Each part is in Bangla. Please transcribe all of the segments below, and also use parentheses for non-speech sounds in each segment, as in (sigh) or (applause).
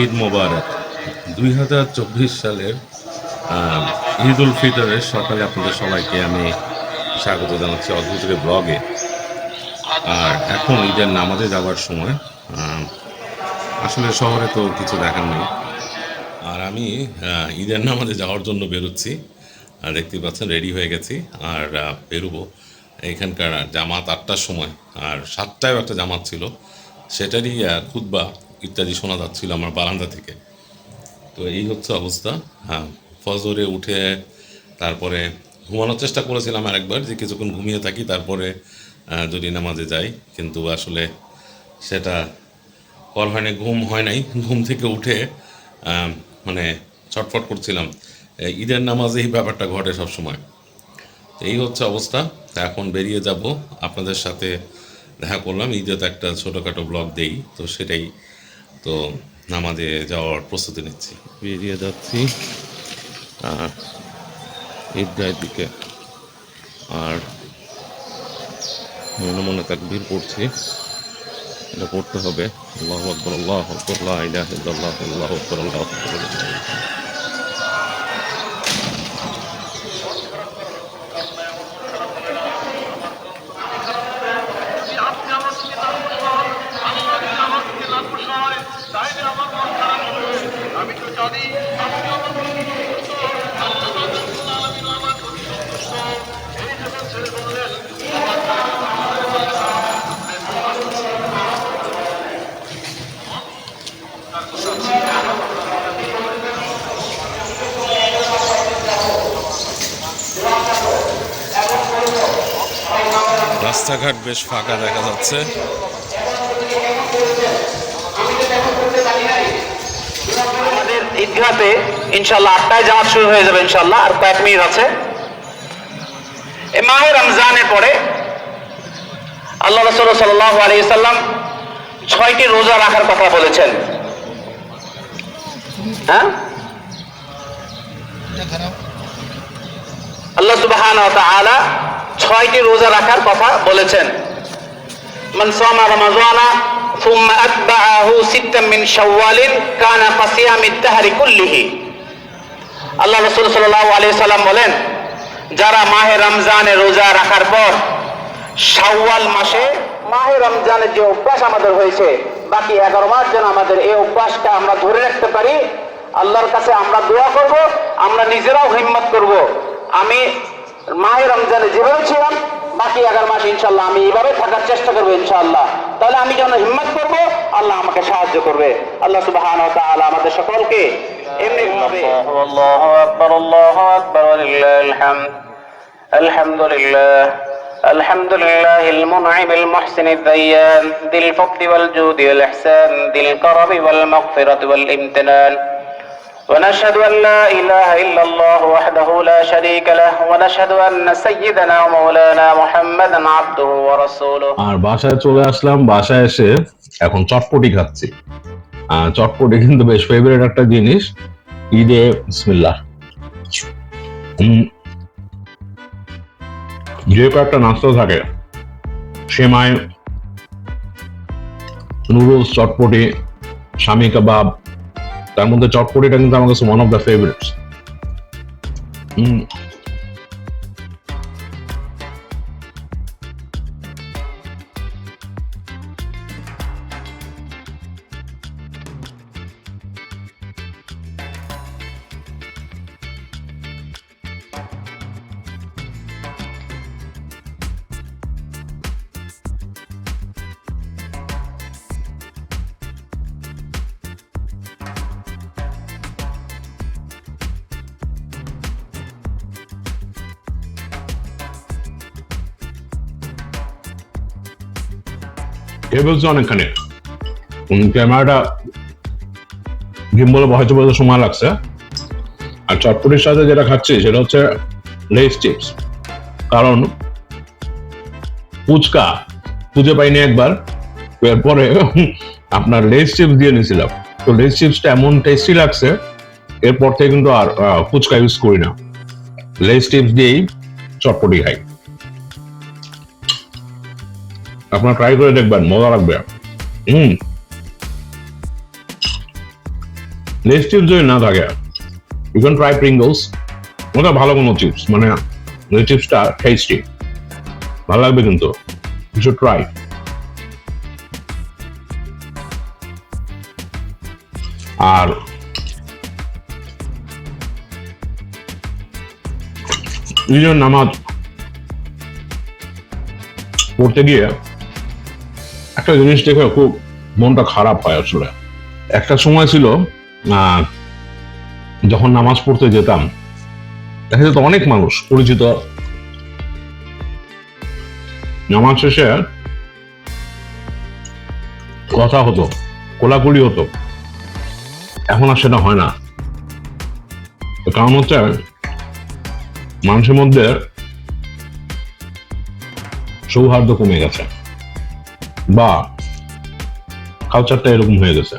ঈদ মোবারক। দুই হাজার চব্বিশ সালের ঈদ উল ফিতরের সকালে আপনাদের সবাইকে আমি স্বাগত জানাচ্ছি অদ্ভুতের ব্লগে। আর এখন ঈদের নামাজে যাওয়ার সময় আসলে শহরে তো কিছু দেখার নেই। আর আমি ঈদের নামাজে যাওয়ার জন্য বেরোচ্ছি। আর দেখতেই পাচ্ছেন, রেডি হয়ে গেছি। আর বেরোবো। এখানকার জামাত আটটার সময়। আর সাতটায়ও একটা জামাত ছিল। সেটারই খুতবা ইত্যাদি শোনা যাচ্ছিল আমার বারান্দা থেকে। তো এই হচ্ছে অবস্থা। হ্যাঁ ফজরে উঠে তারপরে ঘুমানোর চেষ্টা করেছিলাম আর একবার যে কিছুক্ষণ ঘুমিয়ে থাকি, তারপরে যদি নামাজে যাই। কিন্তু আসলে সেটা কল হয় নাই ঘুম হয় নাই। ঘুম থেকে উঠে মানে ছটফট করছিলাম। ঈদের নামাজে এই ব্যাপারটা ঘটে সব সময় তো এই হচ্ছে অবস্থা। তা এখন বেরিয়ে যাব। আপনাদের সাথে দেখা করলাম। ঈদে তো একটা ছোটোখাটো ব্লগ দেই, তো সেটাই তো নামাজে যাওয়ার প্রস্তুতি নিচ্ছি। বেরিয়ে যাচ্ছি। আর ঈদগাহের দিকে। আর মনে মনে ভিড় পড়ছি। এটা পড়তে হবে। আল্লাহ আকবর আল্লাহ আকবর আল্লাহ আকবর আল্লাহ আকবর, আল্লাহু আকবার। রাস্তাঘাট বেশ ফাঁকা দেখা যাচ্ছে। আমাদের ইনশাল্লাহ আটটায় শুরু হয়ে যাবে ইনশাল্লাহ আর কয়েক মিনিট আছে। মাহে আল্লাহ সাল্লাহ আলী ছয়টি রোজা রাখার কথা বলেছেন। হ্যাঁ? আল্লাহ সুবহান ছয়টি রোজা রাখার কথা বলেছেন من صام رمضان ثم أتبعه ستا من شوال كان كصيام الدهر كله আল্লাহ রসুল সাল্লাহ আলিয়া সাল্লাম বলেন যারা মাহে রমজানে রোজা রাখার পর শাওয়াল মাসে মাহে রমজানের যে অভ্যাস আমাদের হয়েছে বাকি এগারো মাস যেন আমাদের এই অভ্যাসটা আমরা ধরে রাখতে পারি আল্লাহর কাছে আমরা দোয়া করব আমরা নিজেরাও হিম্মত করব আমি মাহে রমজানে যেভাবে ছিলাম বাকি এগারো মাস ইনশাল্লাহ আমি এইভাবে থাকার চেষ্টা করবো ইনশাআল্লাহ তাহলে আমি যখন হিম্মত করব আল্লাহ আমাকে সাহায্য করবে আল্লাহ সুবাহান আমাদের সকলকে এমনি ভাবে الله أكبر الله أكبر ولله الحمد الحمد لله الحمد لله المنعم المحسن الديان ذي الفضل والجود والإحسان ذي الكرم والمغفرة والامتنان ونشهد أن لا إله إلا الله وحده لا شريك له, ونشهد أن سيدنا ومولانا محمدا عبده ورسوله. আর বাসায় চলে আসলাম, বাসায় এসে এখন চটপটি খাচ্ছি। চটপটি কিন্তু বেশ ফেভারিট একটা জিনিস, ঈদে বিসমিল্লাহ। যে কয়েকটা নাস্তা থাকে, সেমাই নুডলস চটপটি, স্বামী কাবাব তার মধ্যে চটপটিটা কিন্তু আমার কাছে ওয়ান অফ দ্য ফেভারিটস বলছে অনেকখানি? ক্যামেরাটা গিম্বলে বসাতে বলতে সময় লাগছে। আর চটপটির সাথে যেটা খাচ্ছি সেটা হচ্ছে লেস চিপস কারণ ফুচকা খুঁজে পাইনি একবার। এরপরে আপনার লেস চিপস দিয়ে নিয়েছিলাম। তো লেস চিপসটা এমন টেস্টি লাগছে, এরপর থেকে কিন্তু আর ফুচকা ইউজ করি না। লেস চিপস দিয়েই চটপটি খাই। আপনারা ট্রাই করে দেখবেন, মজা লাগবে। হুম। লেস চিপস যদি না থাকে ইউ ক্যান ট্রাই প্রিঙ্গলস ওটা ভালো কোনো চিপস মানে ওই চিপসটা টেস্টি ভালো লাগবে কিন্তু ইউ শুড ট্রাই আর নামাজ পড়তে গিয়ে একটা জিনিস দেখে খুব মনটা খারাপ হয় আসলে। একটা সময় ছিল যখন নামাজ পড়তে যেতাম, দেখা যেত অনেক মানুষ পরিচিত। নামাজ শেষে কথা হতো, কোলাকুলি হতো। এখন আর সেটা হয় না। কারণ হচ্ছে, মানুষের মধ্যে সৌহার্দ্য কমে গেছে। বা কালচারটা এরকম হয়ে গেছে.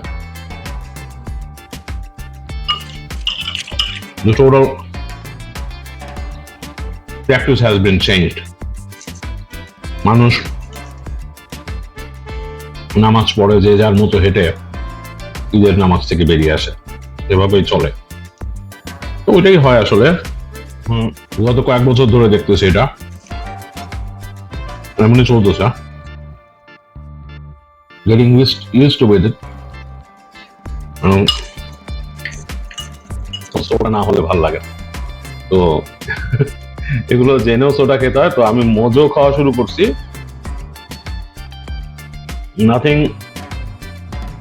মানুষ নামাজ পড়ে যে যার মতো হেঁটে ঈদের নামাজ থেকে বেরিয়ে আসে। এভাবেই চলে। তো ওইটাই হয় আসলে। হুম, গত কয়েক বছর ধরে দেখতেছি এটা। এমনি চলতেছে। Getting used, used to with it. Um, soda না হলে ভালো লাগে তো (laughs) এগুলো জেনেও সোডা খেতে হয়। তো আমি খাওয়া শুরু করছি। নাথিং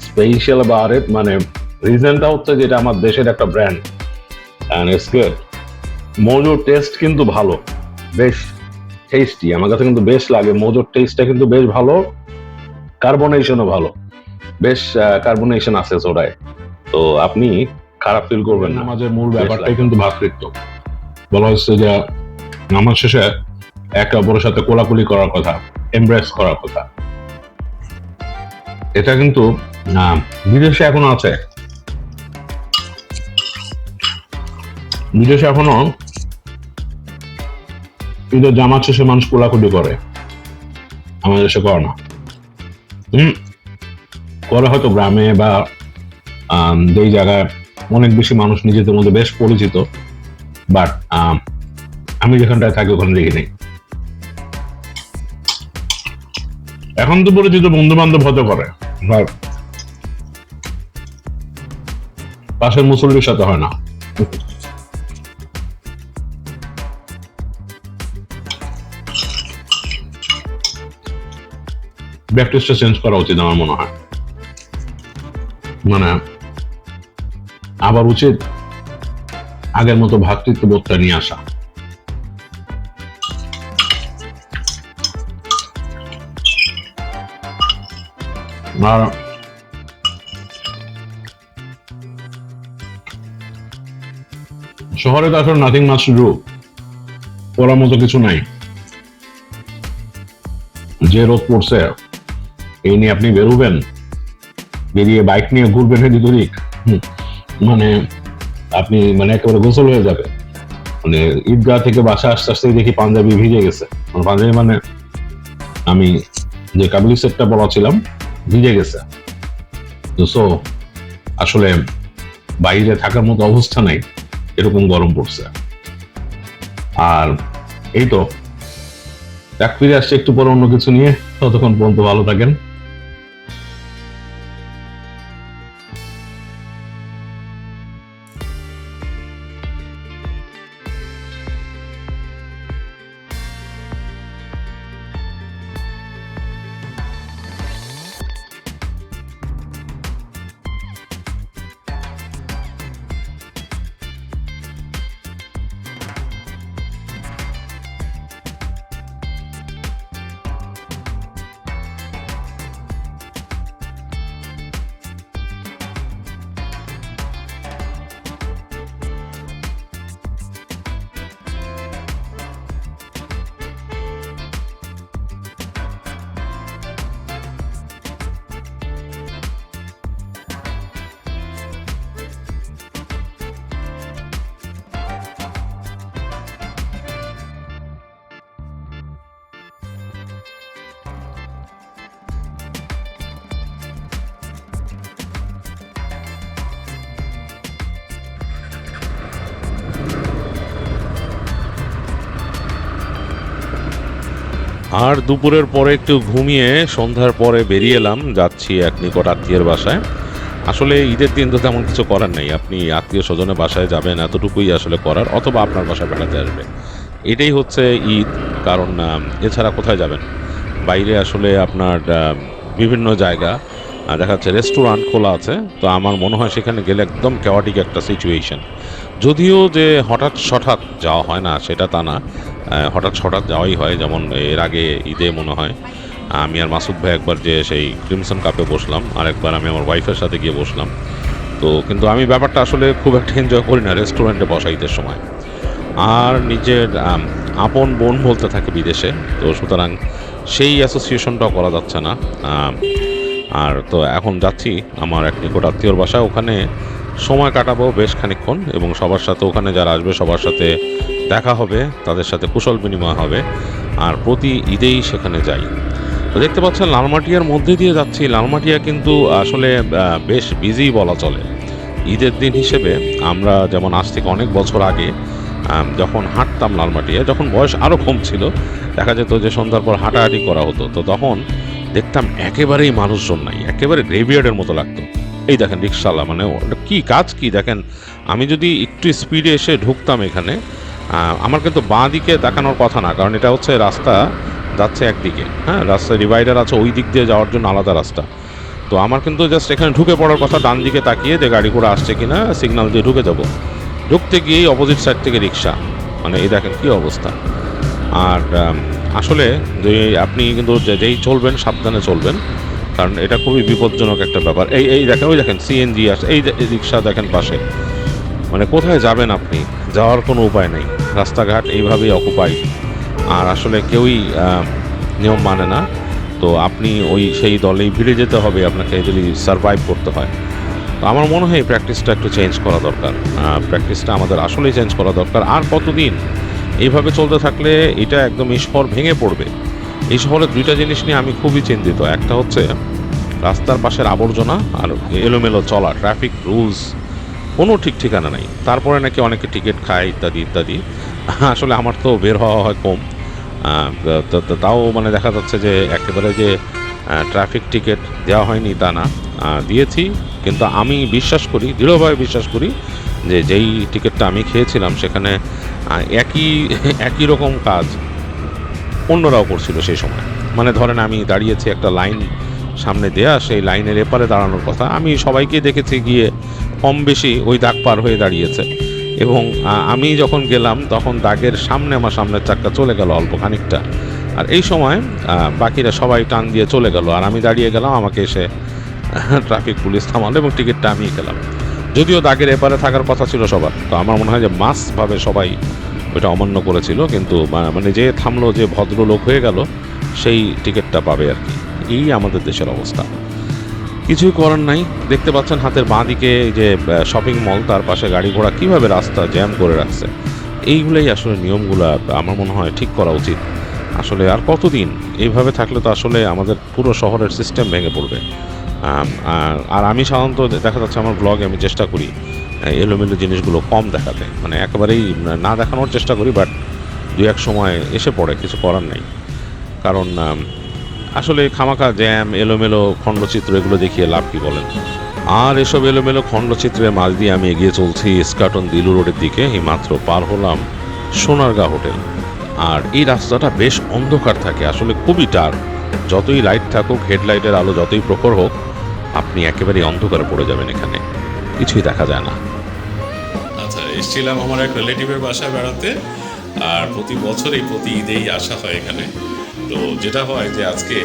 স্পেশাল about it মানে রিজনটা হচ্ছে যেটা আমার দেশের একটা ব্র্যান্ড অ্যান্ড ইটস গুড মোজোর টেস্ট কিন্তু ভালো। বেশ টেস্টি আমার কাছে কিন্তু বেশ লাগে। মোজোর টেস্টটা কিন্তু বেশ ভালো। কার্বনেশনও ভালো। বেশ কার্বনেশন আছে সোডায় তো আপনি খারাপ ফিল করবেন না। নামাজের মূল ব্যাপারটাই কিন্তু ভাতৃত্ব। বলা হচ্ছে যে নামাজ শেষে একে অপরের সাথে কোলাকুলি করার কথা এমব্রেস করার কথা। এটা কিন্তু বিদেশে এখনও আছে। বিদেশে এখনও ঈদের জামাত শেষে মানুষ কোলাকুলি করে। আমাদের দেশে করে না। করে হয়তো গ্রামে বা যেই জায়গায় অনেক বেশি মানুষ নিজেদের মধ্যে বেশ পরিচিত বাট আমি যেখানটায় থাকি ওখানে দেখি নেই। এখন তো পরিচিত বন্ধু বান্ধব হতে পারে পাশের মুসল্লির সাথে হয় না। ব্যাপটিস্টটা চেঞ্জ করা উচিত আমার মনে হয়। মানে আবার উচিত আগের মতো ভ্রাতৃত্ব বোধটা নিয়ে আসা। আর শহরে তো আসলে নাথিং মাছ ডু করার মতো কিছু নাই। যে রোদ পড়ছে এই নিয়ে আপনি বেরোবেন। বেরিয়ে বাইক নিয়ে ঘুরবেন এদিক ওদিক মানে আপনি মানে একেবারে গোসল হয়ে যাবে মানে ঈদগাহ থেকে বাসা আসতে আসতে দেখি পাঞ্জাবি ভিজে গেছে। মানে পাঞ্জাবি মানে আমি যে কাবলি সেটটা পরা ছিলাম ভিজে গেছে। তো আসলে বাইরে থাকার মতো অবস্থা নাই। এরকম গরম পড়ছে। আর এই তো। এক ফিরে আসছে একটু পরে অন্য কিছু নিয়ে। ততক্ষণ পর্যন্ত ভালো থাকেন। আর দুপুরের পরে একটু ঘুমিয়ে সন্ধ্যার পরে বেরিয়ে এলাম, যাচ্ছি এক নিকট আত্মীয়ের বাসায়। আসলে ঈদের দিন তো তেমন কিছু করার নেই, আপনি আত্মীয় স্বজনের বাসায় যাবেন, এতটুকুই আসলে করার, অথবা আপনার বাসায় বেড়াতে আসবে এটাই হচ্ছে ঈদ, কারণ এছাড়া কোথায় যাবেন? বাইরে আসলে আপনার বিভিন্ন জায়গা দেখা যাচ্ছে রেস্টুরেন্ট খোলা আছে, তো আমার মনে হয় সেখানে গেলে একদম কেওয়াটিক একটা সিচুয়েশন যদিও যে হঠাৎ হঠাৎ যাওয়া হয় না, সেটা তা না হঠাৎ হঠাৎ যাওয়াই হয়, যেমন এর আগে ঈদে মনে হয়, আমি আর মাসুদ ভাই একবার যে সেই ক্রিমসন কাপে বসলাম, আর একবার আমি আমার ওয়াইফের সাথে গিয়ে বসলাম। তো কিন্তু আমি ব্যাপারটা আসলে খুব একটা এনজয় করি না রেস্টুরেন্টে বসা ঈদের সময়। আর নিজের আপন বোন বলতে থাকে বিদেশে, তো সুতরাং সেই অ্যাসোসিয়েশনটাও করা যাচ্ছে না। আর তো এখন যাচ্ছি আমার এক নিকট আত্মীয়র বাসায়, ওখানে সময় কাটাবো বেশ খানিকক্ষণ, এবং সবার সাথে, ওখানে যারা আসবে সবার সাথে দেখা হবে, তাদের সাথে কুশল বিনিময় হবে, আর প্রতি ঈদেই সেখানে যাই। তো দেখতে পাচ্ছেন, লালমাটিয়ার মধ্যে দিয়ে যাচ্ছি। লালমাটিয়া কিন্তু আসলে বেশ বিজি বলা চলে। ঈদের দিন হিসেবে আমরা যেমন আজ থেকে অনেক বছর আগে যখন হাঁটতাম লালমাটিয়া, যখন বয়স আরও কম ছিল, দেখা যেত যে সন্ধ্যার পর হাঁটাহাঁটি করা হতো। তো তখন দেখতাম একেবারেই মানুষজন নাই, একেবারে গ্রেভিয়ার্ডের মতো লাগতো। এই দেখেন রিক্সাওয়ালা মানে কী কাজ কি? দেখেন, আমি যদি একটু স্পিডে এসে ঢুকতাম এখানে আমার কিন্তু বাঁ দিকে দেখানোর কথা না, কারণ এটা হচ্ছে রাস্তা যাচ্ছে একদিকে হ্যাঁ? রাস্তা ডিভাইডার আছে, ওই দিক দিয়ে যাওয়ার জন্য আলাদা রাস্তা। তো আমার কিন্তু জাস্ট এখানে ঢুকে পড়ার কথা ডান দিকে তাকিয়ে যে গাড়ি ঘোড়া আসছে কিনা সিগনাল দিয়ে ঢুকে যাব। ঢুকতে গিয়েই অপোজিট সাইড থেকে রিক্সা মানে এই দেখেন কী অবস্থা। আর আসলে যে আপনি কিন্তু যেই চলবেন, সাবধানে চলবেন, কারণ এটা খুবই বিপজ্জনক একটা ব্যাপার। এই এই দেখেন, ওই দেখেন সিএনজি আসে এই রিক্সা দেখেন পাশে। মানে কোথায় যাবেন আপনি? যাওয়ার কোনো উপায় নেই। রাস্তাঘাট এইভাবেই অকুপাই আর আসলে কেউই নিয়ম মানে না। তো আপনি ওই সেই দলেই ভিড়ে যেতে হবে, আপনাকে যদি সারভাইভ করতে হয়। তো আমার মনে হয় প্র্যাকটিসটা একটু চেঞ্জ করা দরকার। প্র্যাকটিসটা আমাদের আসলেই চেঞ্জ করা দরকার। আর কতদিন? এইভাবে চলতে থাকলে এটা একদম এই শহর ভেঙে পড়বে। এই শহরের দুইটা জিনিস নিয়ে আমি খুবই চিন্তিত। একটা হচ্ছে রাস্তার পাশের আবর্জনা আর এলোমেলো চলা ট্রাফিক রুলস কোনো ঠিক ঠিকানা নাই। তারপরে নাকি অনেকে টিকিট খায়, ইত্যাদি ইত্যাদি। আসলে আমার তো বের হওয়া হয় কম। তাও মানে দেখা যাচ্ছে যে একেবারে যে ট্রাফিক টিকিট দেওয়া হয়নি তা না। দিয়েছি, কিন্তু আমি বিশ্বাস করি, দৃঢ়ভাবে বিশ্বাস করি যে যেই টিকিটটা আমি খেয়েছিলাম সেখানে একই একই রকম কাজ অন্যরাও করছিল সেই সময়। মানে ধরেন আমি দাঁড়িয়েছি একটা লাইন সামনে দেয়া, সেই লাইনের এপারে দাঁড়ানোর কথা। আমি সবাইকে দেখেছি গিয়ে কম বেশি ওই দাগ পার হয়ে দাঁড়িয়েছে। এবং আমি যখন গেলাম, তখন দাগের সামনে আমার সামনের চাক্কা চলে গেল অল্প খানিকটা। আর এই সময় বাকিরা সবাই টান দিয়ে চলে গেল। আর আমি দাঁড়িয়ে গেলাম, আমাকে এসে ট্রাফিক পুলিশ থামালো এবং টিকিটটা আমি গেলাম যদিও দাগের এপারে থাকার কথা ছিল সবার। তো আমার মনে হয় যে মাসভাবে সবাই ওইটা অমান্য করেছিল, কিন্তু মানে যে থামলো, যে ভদ্রলোক হয়ে গেল, সেই টিকিটটা পাবে আর কি। এই আমাদের দেশের অবস্থা। কিছুই করার নাই। দেখতে পাচ্ছেন হাতের বাঁ দিকে যে শপিং মল তার পাশে গাড়ি ঘোড়া কীভাবে রাস্তা জ্যাম করে রাখছে। এইগুলোই আসলে নিয়মগুলো আমার মনে হয় ঠিক করা উচিত। আসলে আর কতদিন? এইভাবে থাকলে তো আসলে আমাদের পুরো শহরের সিস্টেম ভেঙে পড়বে। আর আমি সাধারণত দেখা যাচ্ছে আমার ব্লগে আমি চেষ্টা করি এলোমেলো জিনিসগুলো কম দেখাতে। মানে একেবারেই না দেখানোর চেষ্টা করি বাট দু এক সময় এসে পড়ে, কিছু করার নেই। কারণ আসলে খামাখা জ্যাম, এলোমেলো খণ্ডচিত্র এগুলো দেখিয়ে লাভ কি বলেন? আর এসব এলোমেলো খণ্ডচিত্রের মাঝ দিয়ে আমি এগিয়ে চলছি স্কাটন দিলু রোডের দিকে, এই মাত্র পার হলাম সোনারগাঁ হোটেল। আর এই রাস্তাটা বেশ অন্ধকার থাকে, আসলে খুবই ডার্ক যতই লাইট থাকুক হেডলাইটের আলো যতই প্রখর হোক, আপনি একেবারেই অন্ধকারে পড়ে যাবেন এখানে। কিছুই দেখা যায় না। আচ্ছা এসেছিলাম আমার এক রিলেটিভের বাসায় বেড়াতে, আর প্রতি বছরই, প্রতি ঈদেই আসা হয় এখানে। তো যেটা হয় যে আজকে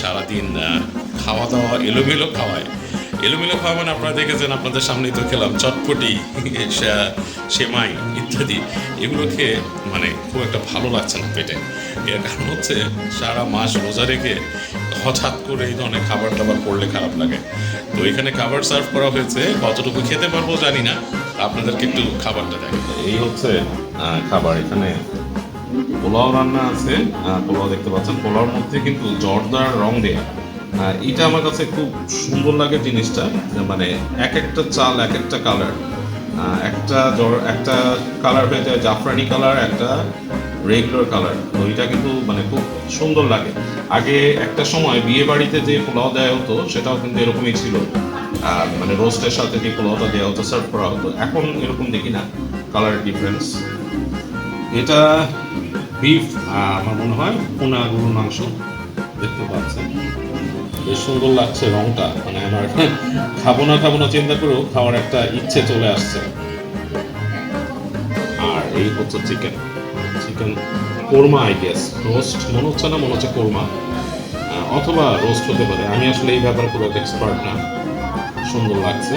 সারাদিন খাওয়া দাওয়া এলোমেলো খাওয়ায়। এলোমেলো খাওয়া মানে আপনারা দেখেছেন, আপনাদের সামনেই তো খেলাম, চটপটি (laughs) সেমাই ইত্যাদি। এগুলো খেয়ে মানে খুব একটা ভালো লাগছে না পেটে। এর কারণ হচ্ছে সারা মাস রোজা রেখে হঠাৎ করে এই ধরনের খাবার দাবার করলে খারাপ লাগে। তো এখানে খাবার সার্ভ করা হয়েছে, কতটুকু খেতে পারব জানি না। আপনাদেরকে একটু খাবারটা দেখেন এই হচ্ছে খাবার। এখানে পোলাও রান্না আছে পোলাও দেখতে পাচ্ছেন। পোলাওর মধ্যে কিন্তু জর্দার রং দেয়া। এটা আমার কাছে খুব সুন্দর লাগে জিনিসটা মানে এক একটা চাল, এক একটা কালার একটা জর, একটা কালার হয়ে যায় জাফরানি কালার একটা রেগুলার কালার তো এটা কিন্তু মানে খুব সুন্দর লাগে। আগে একটা সময় বিয়ে বাড়িতে যে পোলাও দেওয়া হতো, সেটাও কিন্তু এরকমই ছিল। মানে রোস্টের সাথে যে পোলাওটা দেওয়া হতো সার্ভ করা হতো। এখন এরকম দেখি না কালার ডিফারেন্স এটা বিফ আমার মনে হয় পোনা গরুর মাংস দেখতে পাচ্ছেন। বেশ সুন্দর লাগছে রংটা মানে আমার (laughs) খাব না খাব না চিন্তা করেও খাওয়ার একটা ইচ্ছে চলে আসছে। আর এই হচ্ছে chicken chicken korma I guess roast মনে হচ্ছে না, মনে হচ্ছে কোরমা। অথবা রোস্ট হতে পারে। আমি আসলে এই ব্যাপারে একটা এক্সপার্ট না। সুন্দর লাগছে।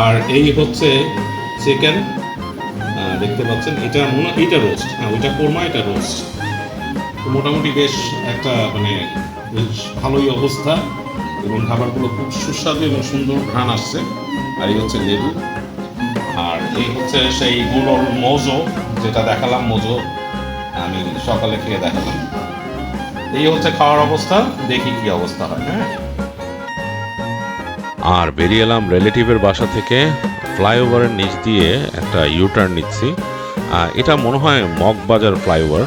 আর এই হচ্ছে চিকেন দেখতে পাচ্ছেন, এটা মনে এইটা রোস্ট হ্যাঁ ওইটা কোরমা, এটা রোস্ট তো মোটামুটি বেশ একটা মানে বেশ ভালোই অবস্থা এবং খাবারগুলো খুব সুস্বাদু এবং সুন্দর ঘ্রাণ আসছে। আর এই হচ্ছে লেবু। আর এই হচ্ছে সেই গুলোর মজো, যেটা দেখালাম, মোজো আমি সকালে খেয়ে দেখালাম। এই হচ্ছে খাওয়ার অবস্থা, দেখি কি অবস্থা হয় হ্যাঁ। আর বেরিয়ে এলাম রিলেটিভের বাসা থেকে। ফ্লাইওভারের নিচ দিয়ে একটা ইউটার্ন নিচ্ছি। এটা মনে হয় মগবাজার ফ্লাইওভার।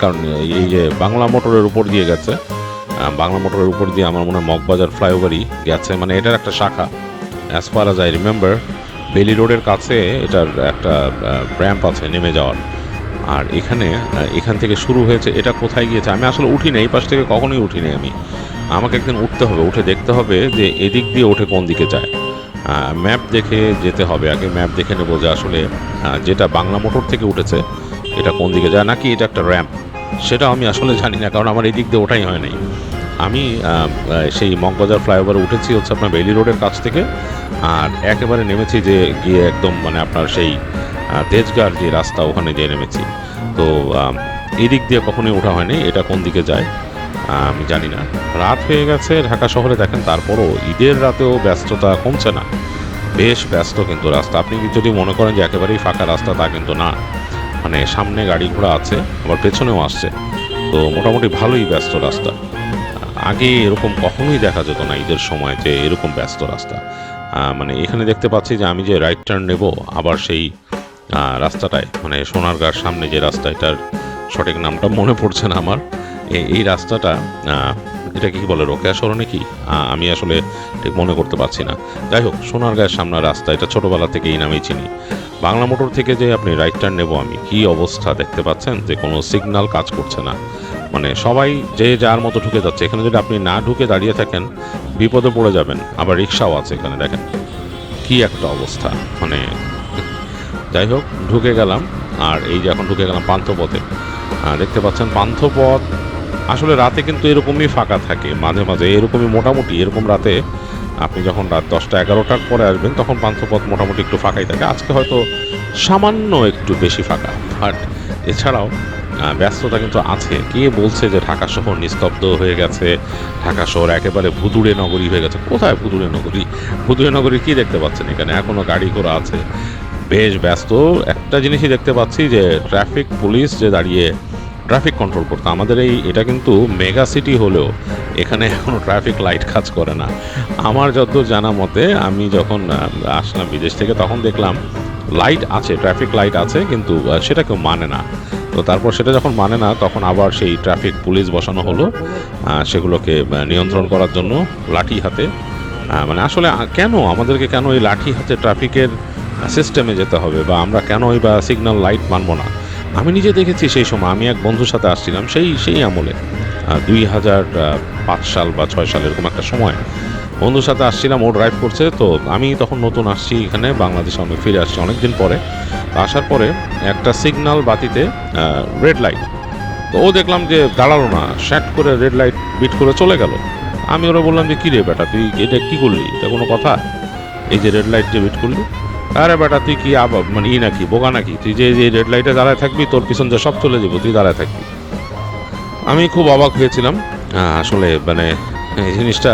কারণ এই যে বাংলা মোটরের উপর দিয়ে গেছে বাংলা মোটরের উপর দিয়ে আমার মনে হয় মগবাজার ফ্লাইওভারই গেছে। মানে এটার একটা শাখা। As far as I remember Bailey রোডের কাছে এটার একটা র্যাম্প আছে নেমে যাওয়ার। আর এখানে এখান থেকে শুরু হয়েছে, এটা কোথায় গিয়েছে? আমি আসলে উঠিনি এই পাশ থেকে কখনোই উঠিনি আমি। আমাকে একদিন উঠতে হবে, উঠে দেখতে হবে যে এদিক দিয়ে ওঠে কোন দিকে যায়। ম্যাপ দেখে যেতে হবে। আগে ম্যাপ দেখে নেব যে আসলে যেটা বাংলা মোটর থেকে উঠেছে, এটা কোন দিকে যায়, নাকি এটা একটা র্যাম্প সেটা আমি আসলে জানি না, কারণ আমার এই দিক দিয়ে ওঠাই হয় নাই। আমি সেই মগবাজার ফ্লাইওভারে উঠেছি হচ্ছে আপনার বেলি রোডের কাছ থেকে, আর একেবারে নেমেছি যে গিয়ে একদম মানে আপনার সেই তেজগাঁর যে রাস্তা, ওখানে গিয়ে নেমেছি। তো এদিক দিয়ে কখনোই ওঠা হয়নি, এটা কোন দিকে যায়? আমি জানি না। রাত হয়ে গেছে, ঢাকা শহরে দেখেন, তারপরও ঈদের রাতেও ব্যস্ততা কমছে না। বেশ ব্যস্ত কিন্তু রাস্তা। আপনি যদি মনে করেন যে একেবারেই ফাঁকা রাস্তা, তা কিন্তু না। মানে সামনে গাড়ি ঘোড়া আছে, আবার পেছনেও আসছে। তো মোটামুটি ভালোই ব্যস্ত রাস্তা। আগে এরকম কখনোই দেখা যেত না ঈদের সময় যে এরকম ব্যস্ত রাস্তা। মানে এখানে দেখতে পাচ্ছি যে আমি যে রাইট টার্ন নেব, আবার সেই রাস্তাটায় মানে সোনারগাঁর সামনে যে রাস্তা এটার সঠিক নামটা মনে পড়ছে না আমার। এই রাস্তাটা এটা কি বলে রোকেয়া সরণে কি আমি আসলে ঠিক মনে করতে পারছি না। যাই হোক সোনারগাঁয়ের সামনের রাস্তা, এটা ছোটোবেলা থেকে এই নামেই চিনি। বাংলা মোটর থেকে যে আপনি রাইট টার্ন নেব আমি, কি অবস্থা দেখতে পাচ্ছেন? যে কোনো সিগন্যাল কাজ করছে না। মানে সবাই যে যার মতো ঢুকে যাচ্ছে। এখানে যদি আপনি না ঢুকে দাঁড়িয়ে থাকেন, বিপদে পড়ে যাবেন। আবার রিক্সাও আছে এখানে, দেখেন। কি একটা অবস্থা মানে (laughs) যাই হোক, ঢুকে গেলাম। আর এই যে এখন ঢুকে গেলাম পান্থপথে। দেখতে পাচ্ছেন পান্থপথ আসলে রাতে কিন্তু এরকমই ফাঁকা থাকে, মাঝে মাঝে এরকমই মোটামুটি, এরকম রাতে আপনি যখন রাত দশটা এগারোটার পরে আসবেন, তখন পান্থপথ মোটামুটি একটু ফাঁকাই থাকে। আজকে হয়তো সামান্য একটু বেশি ফাঁকা, বাট এছাড়াও ব্যস্ততা কিন্তু আছে। কে বলছে যে ঢাকা শহর নিস্তব্ধ হয়ে গেছে, ঢাকা শহর একেবারে ভুতুড়ে নগরী হয়ে গেছে। কোথায় ভুতুড়ে নগরী? ভুতুড়ে নগরী কি দেখতে পাচ্ছেন এখানে? এখনও গাড়ি ঘোড়া আছে। বেশ ব্যস্ত। একটা জিনিসই দেখতে পাচ্ছি যে, ট্রাফিক, পুলিশ যে দাঁড়িয়ে ট্রাফিক কন্ট্রোল করতো। আমাদের এই, এটা কিন্তু মেগা সিটি হলেও এখানে এখনও ট্রাফিক লাইট কাজ করে না। আমার যত জানা মতে, আমি যখন আসলাম বিদেশ থেকে, তখন দেখলাম লাইট আছে ট্রাফিক লাইট আছে, কিন্তু সেটা কেউ মানে না। তো তারপর সেটা যখন মানে না, তখন আবার সেই ট্রাফিক পুলিশ বসানো হলো সেগুলোকে নিয়ন্ত্রণ করার জন্য লাঠি হাতে। মানে আসলে কেন? আমাদেরকে কেন এই লাঠি হাতে ট্রাফিকের সিস্টেমে যেতে হবে? বা আমরা কেন কেনই বা সিগন্যাল লাইট মানবো না? আমি নিজে দেখেছি সেই সময়, আমি এক বন্ধুর সাথে আসছিলাম, সেই সেই আমলে। দুই হাজার পাঁচ সাল বা ছয় সাল এরকম একটা সময়, বন্ধুর সাথে আসছিলাম, ও ড্রাইভ করছে, তো আমি তখন নতুন আসছি এখানে, বাংলাদেশে অনেক ফিরে আসছি অনেকদিন পরে। আসার পরে একটা সিগন্যাল বাতিতে রেড লাইট তো ও দেখলাম যে দাঁড়াল না শ্যাট করে রেড লাইট বিট করে চলে গেল। আমি ওরা বললাম যে, কী রে বেটা, তুই এটা কী করলি? এটা কোনো কথা? এই যে রেড লাইট যে বিট করলি আরে বেটা, তুই কি আবার মানে ই নাকি, বোকা নাকি? তুই যে যে রেড লাইটে দাঁড়ায় থাকবি, তোর পিছন যে সব চলে যাব, তুই দাঁড়ায় থাকবি। আমি খুব অবাক হয়েছিলাম। আসলে মানে এই জিনিসটা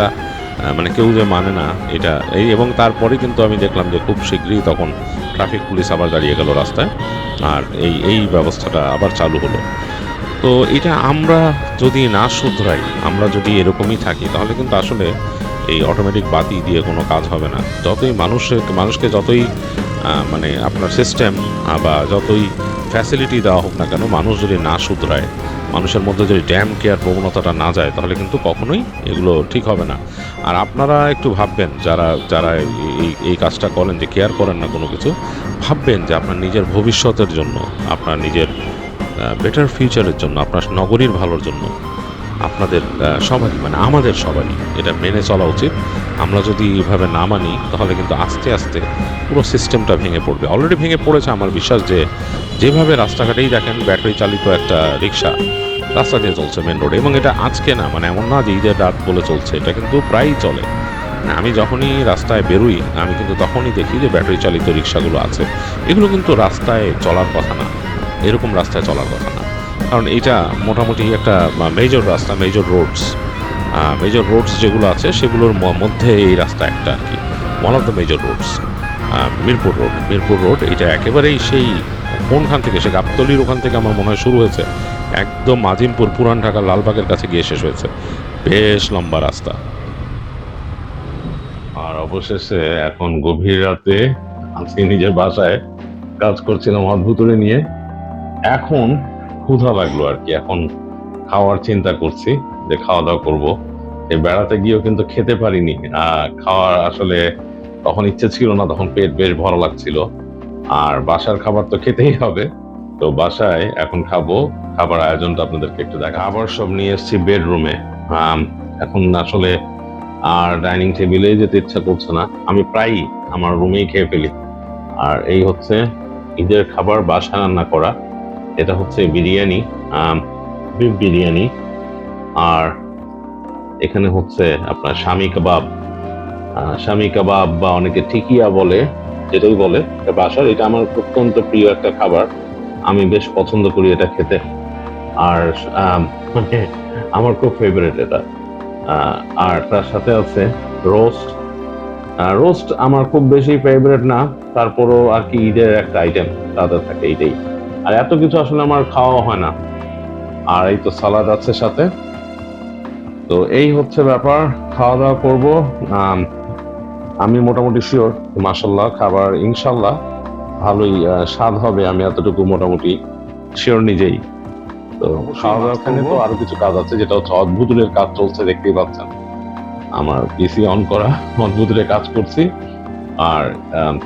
মানে কেউ যে মানে না, এটা এই এবং তারপরে কিন্তু আমি দেখলাম যে খুব শীঘ্রই তখন ট্রাফিক পুলিশ আবার দাঁড়িয়ে গেল রাস্তায়। আর এই এই ব্যবস্থাটা আবার চালু হলো। তো এটা আমরা যদি না শুধরাই, আমরা যদি এরকমই থাকি, তাহলে কিন্তু আসলে এই অটোমেটিক বাতি দিয়ে কোনো কাজ হবে না। যতই মানুষের, মানুষকে যতই মানে আপনার সিস্টেম বা যতই ফ্যাসিলিটি দেওয়া হোক না কেন, মানুষ যদি না শুধরায়, মানুষের মধ্যে যদি ড্যাম কেয়ার প্রবণতাটা না যায়, তাহলে কিন্তু কখনোই এগুলো ঠিক হবে না। আর আপনারা একটু ভাববেন, যারা যারা এই এই কাজটা করেন যে কেয়ার করেন না কোনো কিছু, ভাববেন যে আপনার নিজের ভবিষ্যতের জন্য, আপনার নিজের বেটার ফিউচারের জন্য, আপনার নগরীর ভালোর জন্য আপনাদের সবারই মানে আমাদের সবারই এটা মেনে চলা উচিত। আমরা যদি এইভাবে না মানি, তাহলে কিন্তু আস্তে আস্তে পুরো সিস্টেমটা ভেঙে পড়বে। অলরেডি ভেঙে পড়েছে আমার বিশ্বাস যে, যেভাবে রাস্তাঘাটেই দেখেন ব্যাটারি চালিত একটা রিক্সা রাস্তা দিয়ে চলছে মেন রোডে এবং এটা আজকে না মানে এমন না যে ঈদের রাত বলে চলছে, এটা কিন্তু প্রায়ই চলে। আমি যখনই রাস্তায় বেরোই, আমি কিন্তু তখনই দেখি যে ব্যাটারি চালিত রিক্সাগুলো আছে। এগুলো কিন্তু রাস্তায় চলার কথা না, এরকম রাস্তায় চলার কথা না। কারণ এটা মোটামুটি একটা মেজর রাস্তা মেজর রোডস মেজর রোডস যেগুলো আছে, সেগুলোর মধ্যে এই রাস্তা একটা আর কি। One of the major roads Mirpur road Mirpur road এটা একেবারেই সেই কোনখান থেকে, সে গাবতলির ওখান থেকে আমার মনে হয় শুরু হয়েছে। একদম আজিমপুর পুরান ঢাকা লালবাগের কাছে গিয়ে শেষ হয়েছে। বেশ লম্বা রাস্তা। আর অবশেষে এখন গভীর রাতে আজকে নিজের বাসায় কাজ করছিলাম অদ্ভুতরে নিয়ে। এখন ক্ষুধা লাগল আর কি। এখন খাওয়ার চিন্তা করছি যে খাওয়া দাওয়া করব। বেড়াতে গিয়েও কিন্তু খেতে পারিনি। খাওয়ার আসলে তখন ইচ্ছে ছিল না, তখন পেট বেশ ভরা লাগছিল। আর বাসার খাবার তো খেতেই হবে। তো বাসায় এখন খাব। খাবার আয়োজনটা আপনাদেরকে একটু দেখা আবার সব নিয়ে এসেছি বেডরুমে। এখন আসলে আর ডাইনিং টেবিলে যেতে ইচ্ছা করছে না। আমি প্রায়ই আমার রুমেই খেয়ে ফেলি। আর এই হচ্ছে ঈদের খাবার বাসা রান্না করা। এটা হচ্ছে বিরিয়ানি বিফ বিরিয়ানি, আর এখানে হচ্ছে আপনার স্বামী কাবাব। স্বামী কাবাব বা অনেকে ঠিকিয়া বলে যেটাই বলে বাসার, এটা আমার অত্যন্ত প্রিয় একটা খাবার। আমি বেশ পছন্দ করি এটা খেতে। আর মানে আমার খুব ফেভারিট এটা। আর তার সাথে আছে রোস্ট রোস্ট আমার খুব বেশি ফেভারিট না, তারপরও আর কি ঈদের একটা আইটেম তাদের থাকে এইটাই আর এত কিছু আসলে আমার খাওয়া হয় না। আর এই তো সালাদ আছে সাথে। তো এই হচ্ছে ব্যাপার খাওয়া দাওয়া করব। আম, মোটামুটি শিওর মাসাল্লাহ খাবার ইনশাল্লাহ ভালোই স্বাদ হবে আমি এতটুকু মোটামুটি শিওর নিজেই। তো খাওয়া দাওয়া খানে তো আরও কিছু কাজ আছে যেটা হচ্ছে অদ্ভুতের কাজ চলছে দেখতেই পাচ্ছেন। আমার পিসি অন করা অদ্ভুতের কাজ করছি। আর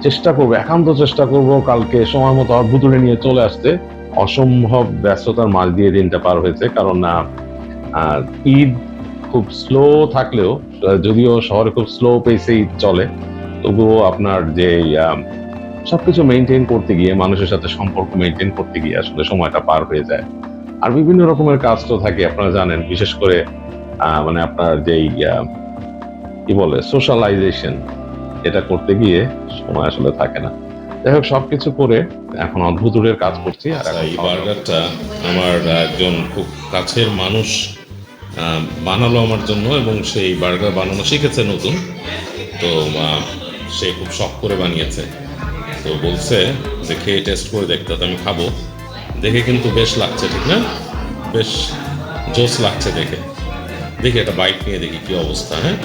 চেষ্টা করব একান্ত চেষ্টা করব কালকে সময় মতো অদ্ভুতুরে নিয়ে চলে আসতে। অসম্ভব ব্যস্ততার মাঝ দিয়ে দিনটা পার হয়েছে কারণ আহ, ঈদ খুব স্লো থাকলেও যদিও শহরে খুব স্লো পেসে ঈদ চলে তবুও আপনার যে সবকিছু মেনটেন করতে গিয়ে মানুষের সাথে সম্পর্ক মেনটেন করতে গিয়ে আসলে সময়টা পার হয়ে যায়। আর বিভিন্ন রকমের কাজ তো থাকে আপনারা জানেন বিশেষ করে মানে আপনার যেই কি বলে সোশ্যালাইজেশন এটা করতে গিয়ে সময় আসলে থাকে না। যাই হোক সবকিছু করে এখন অদ্ভুতের কাজ করছি আর আচ্ছা, এই বার্গারটা আমার একজন খুব কাছের মানুষ বানালো আমার জন্য এবং সেই বার্গার বানানো শিখেছে নতুন। তো সে খুব শখ করে বানিয়েছে। তো বলছে যে খেয়ে টেস্ট করে দেখতে তো আমি খাব। দেখে কিন্তু বেশ লাগছে ঠিক না? বেশ জোস লাগছে দেখে। দেখি একটা বাইক নিয়ে দেখি কি অবস্থা হ্যাঁ?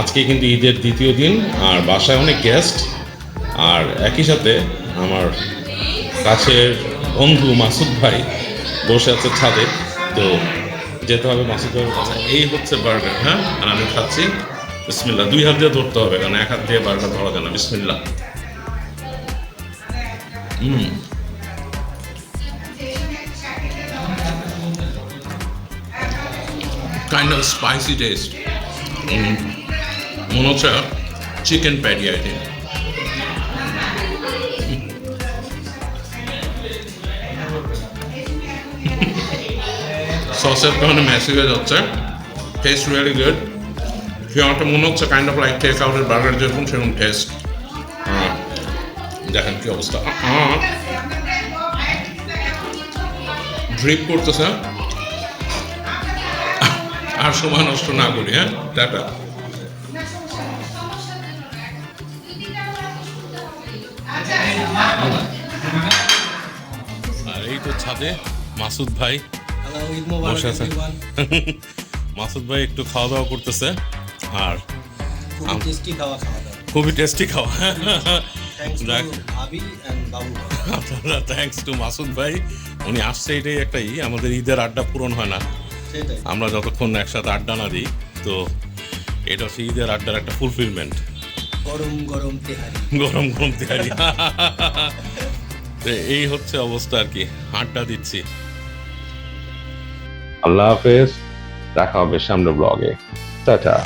আজকে কিন্তু ঈদের দ্বিতীয় দিন, আর বাসায় অনেক গেস্ট আর একই সাথে আমার কাছের বন্ধু মাসুদ ভাই বসে আছে ছাদে। তো যেতে হবে মাসুদ ভাইয়ের কাছে এই হচ্ছে বার্গার হ্যাঁ? আর আমি খাচ্ছি বিসমিল্লা দুই হাত দিয়ে ধরতে হবে, কারণ এক হাত দিয়ে বার্গার ধরা যায় না বিসমিল্লা hmm. Kind of spicy taste মনে হচ্ছে চিকেন প্যাটি আইটেম সসের কারণে ম্যাসি হয়ে যাচ্ছে। টেস্ট রিয়েলি গুড ফিওয়াটা মনে হচ্ছে কাইন্ড অফ লাইক টেক আউটের বার্গার যেরকম সেরকম টেস্ট দেখেন কি অবস্থা। ড্রিপ করতেছে। আর সময় নষ্ট না করি হ্যাঁ? টাটা আর এই তো ছাদে মাসুদ ভাই। বসে আছে। মাসুদ ভাই একটু খাওয়া দাওয়া করতেছে। আর খুবই টেস্টি খাওয়া খাওয়া থ্যাংকস টু আপনারা মাসুদ ভাই। উনি আসছে এটাই একটা ই আমাদের ঈদের আড্ডা পূরণ হয় না। আমরা যতক্ষণ একসাথে আড্ডা না দিই তো এটা হচ্ছে ঈদের আড্ডার একটা ফুলফিলমেন্ট গরম গরম তেহারি। গরম গরম তেহারি। (laughs) এই হচ্ছে অবস্থা আর কি আড্ডা দিচ্ছি। আল্লাহ হাফেজ দেখা হবে সামনে ব্লগে টাটা।